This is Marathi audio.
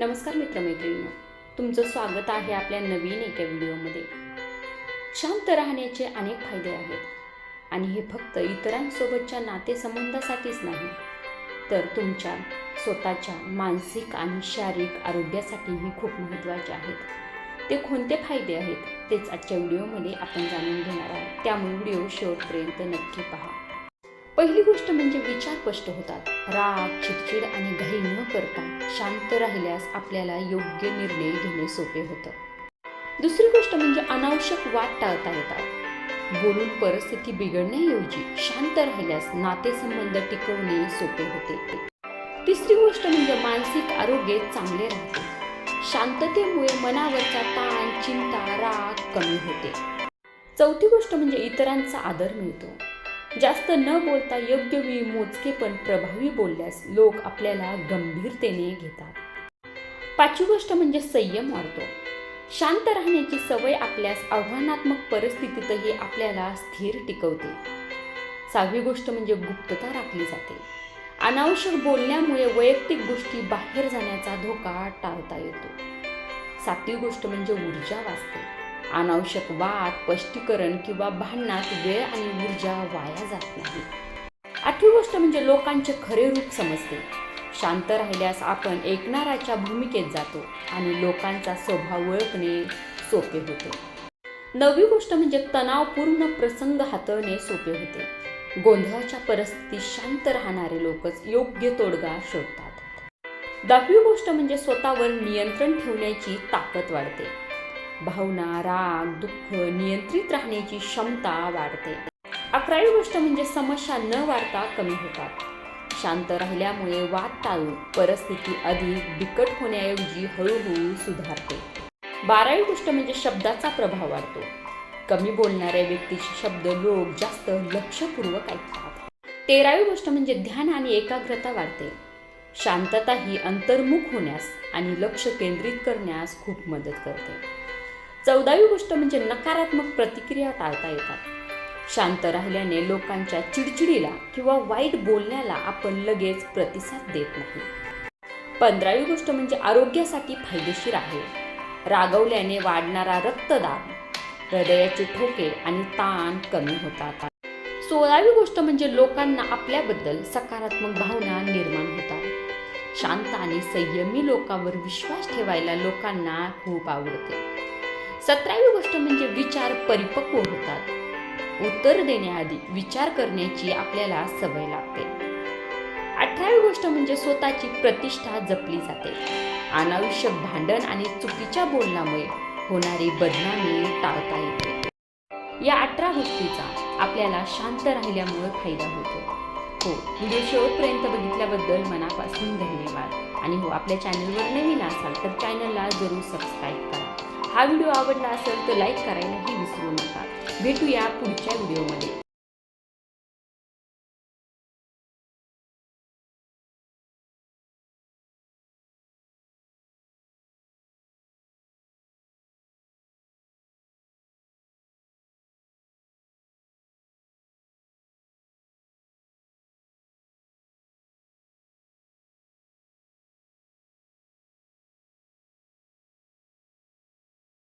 नमस्कार मित्रमैत्रिणी तुमचं स्वागत आहे आपल्या नवीन एका व्हिडिओमध्ये. शांत राहण्याचे अनेक फायदे आहेत. आणि हे फक्त इतरांसोबतच्या नातेसंबंधासाठीच नाही तर तुमच्या स्वतःच्या मानसिक आणि शारीरिक आरोग्यासाठीही खूप महत्त्वाचे आहेत. ते कोणते फायदे आहेत तेच आजच्या व्हिडिओमध्ये आपण जाणून घेणार आहोत. त्यामुळे व्हिडिओ शेवटपर्यंत नक्की पहा. पहिली गोष्ट म्हणजे विचार स्पष्ट होतात. राग चिडचिड आणि घाई न करता. शांत राहिल्यास आपल्याला योग्य निर्णय घेणे सोपे होतं. दुसरी गोष्ट म्हणजे अनावश्यक वाद टाळता येतात. बोलून परिस्थिती बिघडण्याऐवजी शांत राहिल्यास नातेसंबंध टिकवणे सोपे होते. तिसरी गोष्ट म्हणजे मानसिक आरोग्य चांगले राहते. शांततेमुळे मनावरचा ताण चिंता राग कमी होते. चौथी गोष्ट म्हणजे इतरांचा आदर मिळतो. जास्त न बोलता योग्य वेळी मोजके पण प्रभावी बोलल्यास लोक आपल्याला गंभीरतेने घेतात. पाचवी गोष्ट म्हणजे संयम वाढतो. शांत राहण्याची सवय आपल्यास आव्हानात्मक परिस्थितीतही आपल्याला स्थिर टिकवते. सहावी गोष्ट म्हणजे गुप्तता राखली जाते. अनावश्यक बोलण्यामुळे वैयक्तिक गोष्टी बाहेर जाण्याचा धोका टाळता येतो. सातवी गोष्ट म्हणजे ऊर्जा वाचते. अनावश्यक वाद स्पष्टीकरण किंवा भांडणात वेळ आणि ऊर्जा वाया जात नाही. आठवी गोष्ट म्हणजे लोकांचे खरे रूप समजते. शांत राहिल्यास आपण ऐकणाराच्या भूमिकेत जातो आणि लोकांचा स्वभाव ओळखणे सोपे होते. नवी गोष्ट म्हणजे तणावपूर्ण प्रसंग हाताळणे सोपे होते. गोंधळाच्या परिस्थितीत शांत राहणारे लोकच योग्य तोडगा शोधतात. दहावी गोष्ट म्हणजे स्वतःवर नियंत्रण ठेवण्याची ताकद वाढते. भावना राग दुःख नियंत्रित राहण्याची क्षमता वाढते. अकरावी गोष्ट म्हणजे समस्या न वाढता कमी होतात. शांत राहिल्यामुळे वाद टाळून परिस्थिती अधिक बिकट होण्याऐवजी हळूहळू सुधारते. बारावी गोष्ट म्हणजे शब्दाचा प्रभाव वाढतो. कमी बोलणाऱ्या व्यक्तीचे शब्द लोक जास्त लक्षपूर्वक ऐकतात. तेरावी गोष्ट म्हणजे ध्यान आणि एकाग्रता वाढते. शांतता ही अंतर्मुख होण्यास आणि लक्ष केंद्रित करण्यास खूप मदत करते. चौदावी गोष्ट म्हणजे नकारात्मक प्रतिक्रिया टाळता येतात. शांत राहिल्याने लोकांच्या चिडचिडीला किंवा वाईट बोलण्याला आपण लगेच प्रतिसाद देत नाही. पंधरावी गोष्ट म्हणजे आरोग्यासाठी फायदेशीर आहे. रागवल्याने वाढणारा रक्तदाब हृदयाचे ठोके आणि ताण कमी होतात. सोळावी गोष्ट म्हणजे लोकांना आपल्याबद्दल सकारात्मक भावना निर्माण होतात. शांत आणि संयमी लोकांवर विश्वास ठेवायला लोकांना खूप आवडते. सतरावी गोष्ट म्हणजे विचार परिपक्व होतात. उत्तर देण्याआधी विचार करण्याची आपल्याला सवय लागते. अठरावी गोष्ट म्हणजे स्वतःची प्रतिष्ठा जपली जाते. अनावश्यक भांडण आणि चुकीच्या बोलण्यामुळे होणारी बदनामी टाळता येते. या अठरा गोष्टीचा आपल्याला शांत राहिल्यामुळे फायदा होतो. हो व्हिडिओ शेवटपर्यंत बघितल्याबद्दल मनापासून धन्यवाद. आणि हो आपल्या चॅनलवर नवीन असाल तर चॅनलला जरूर सबस्क्राईब करा. हा व्हिडिओ आवडला असेल तर लाईक करायलाही विसरू नका. भेटूया पुढच्या व्हिडिओमध्ये.